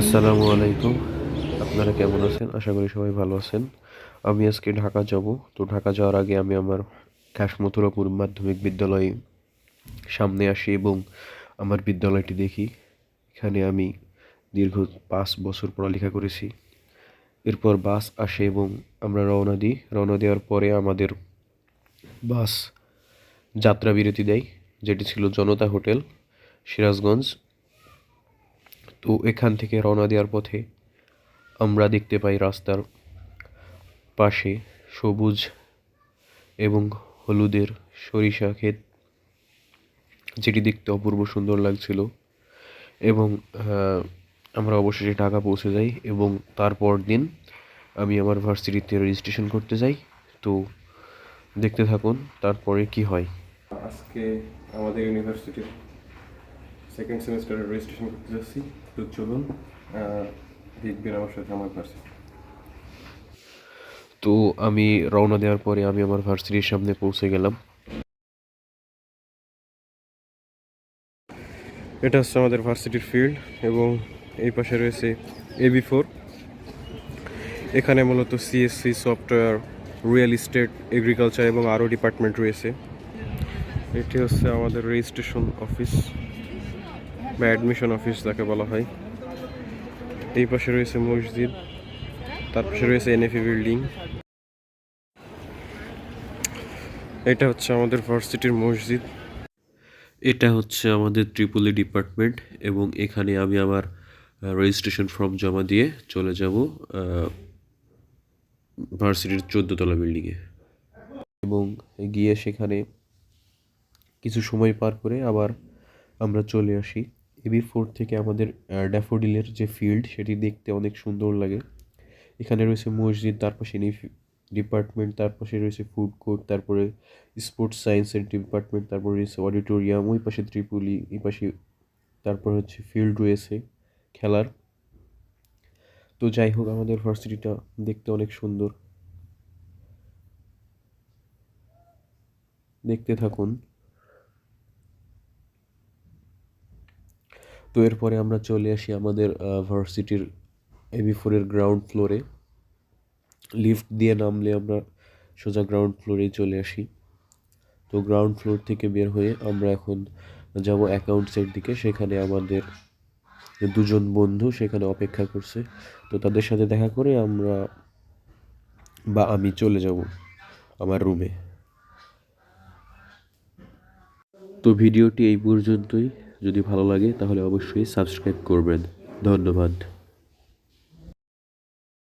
আসসালামু আলাইকুম। আপনারা কেমন আছেন? আশা করি সবাই ভালো আছেন। আমি আজকে ঢাকা যাব। তো ঢাকা যাওয়ার আগে আমি আমার খাস মথুরাপুর মাধ্যমিক বিদ্যালয়ে সামনে আসি এবং আমার বিদ্যালয়টি দেখি। এখানে আমি দীর্ঘ পাঁচ বছর পড়ালেখা করেছি। এরপর বাস আসে এবং আমরা রওনা দিই। রওনা দেওয়ার পরে আমাদের বাস যাত্রা বিরতি দেয়, যেটি ছিল জনতা হোটেল, সিরাজগঞ্জ তো এখান থেকে রওনা দেওয়ার পথে আমরা দেখতে পাই রাস্তার পাশে সবুজ এবং হলুদের সরিষা ক্ষেত, যেটি দেখতে অপূর্ব সুন্দর লাগছিল এবং আমরা অবশেষে ঢাকা পৌঁছে যাই এবং তারপর দিন আমি আমার ভার্সিটিতে রেজিস্ট্রেশন করতে যাই। তো দেখতে থাকুন তারপরে কি হয়। আজকে আমাদের ইউনিভার্সিটির সেকেন্ড সেমিস্টারের রেজিস্ট্রেশন করতে যাচ্ছি তো চলুন দেখবেন আমার সাথে আমার ভার্সিটি তো আমি রওনা দেওয়ার পরে আমি আমার ভার্সিটির সামনে পৌঁছে গেলাম। এটা হচ্ছে আমাদের ভার্সিটির ফিল্ড এবং এই পাশে রয়েছে এবি ফোর। এখানে মূলত CSC software real estate agriculture এবং আরও ডিপার্টমেন্ট রয়েছে। এটি হচ্ছে আমাদের রেজিস্ট্রেশন অফিস। বা অ্যাডমিশন অফিস যাকে বলা হয়। এই পাশে রয়েছে মসজিদ, তার পাশে রয়েছে এনএফি বিল্ডিং এটা হচ্ছে আমাদের ভার্সিটির মসজিদ। এটা হচ্ছে আমাদের ত্রিপুলি ডিপার্টমেন্ট এবং এখানে আমি আমার রেজিস্ট্রেশন ফর্ম জমা দিয়ে চলে যাব ভার্সিটির চোদ্দতলা বিল্ডিংয়ে এবং গিয়ে সেখানে কিছু সময় পার করে আবার আমরা চলে আসি। এবি ফোর থেকে আমাদের ড্যাফোডিলের যে ফিল্ড সেটি দেখতে অনেক সুন্দর লাগে। এখানে রয়েছে মসজিদ, তার পাশে ডিপার্টমেন্ট তার পাশে রয়েছে ফুড কোর্ট তারপরে স্পোর্টস সায়েন্সের ডিপার্টমেন্ট তারপরে রয়েছে অডিটোরিয়াম ওই পাশে ত্রিপুলি, এই পাশে তারপর হচ্ছে ফিল্ড রয়েছে খেলার। তো যাই হোক, আমাদের ভার্সিটিটা দেখতে অনেক সুন্দর। দেখতে থাকুন। তো এরপরে আমরা চলে আসি আমাদের ভার্সিটির এবি ফোরের গ্রাউন্ড ফ্লোরে লিফট দিয়ে নামলে আমরা সোজা গ্রাউন্ড ফ্লোরেই চলে আসি। তো গ্রাউন্ড ফ্লোর থেকে বের হয়ে আমরা এখন যাব অ্যাকাউন্টসের দিকে। সেখানে আমাদের দুজন বন্ধু সেখানে অপেক্ষা করছে। তো তাদের সাথে দেখা করে আমরা বা আমি চলে যাব আমার রুমে তো ভিডিওটি এই পর্যন্তই। যদি ভালো লাগে তাহলে অবশ্যই সাবস্ক্রাইব করবেন। ধন্যবাদ।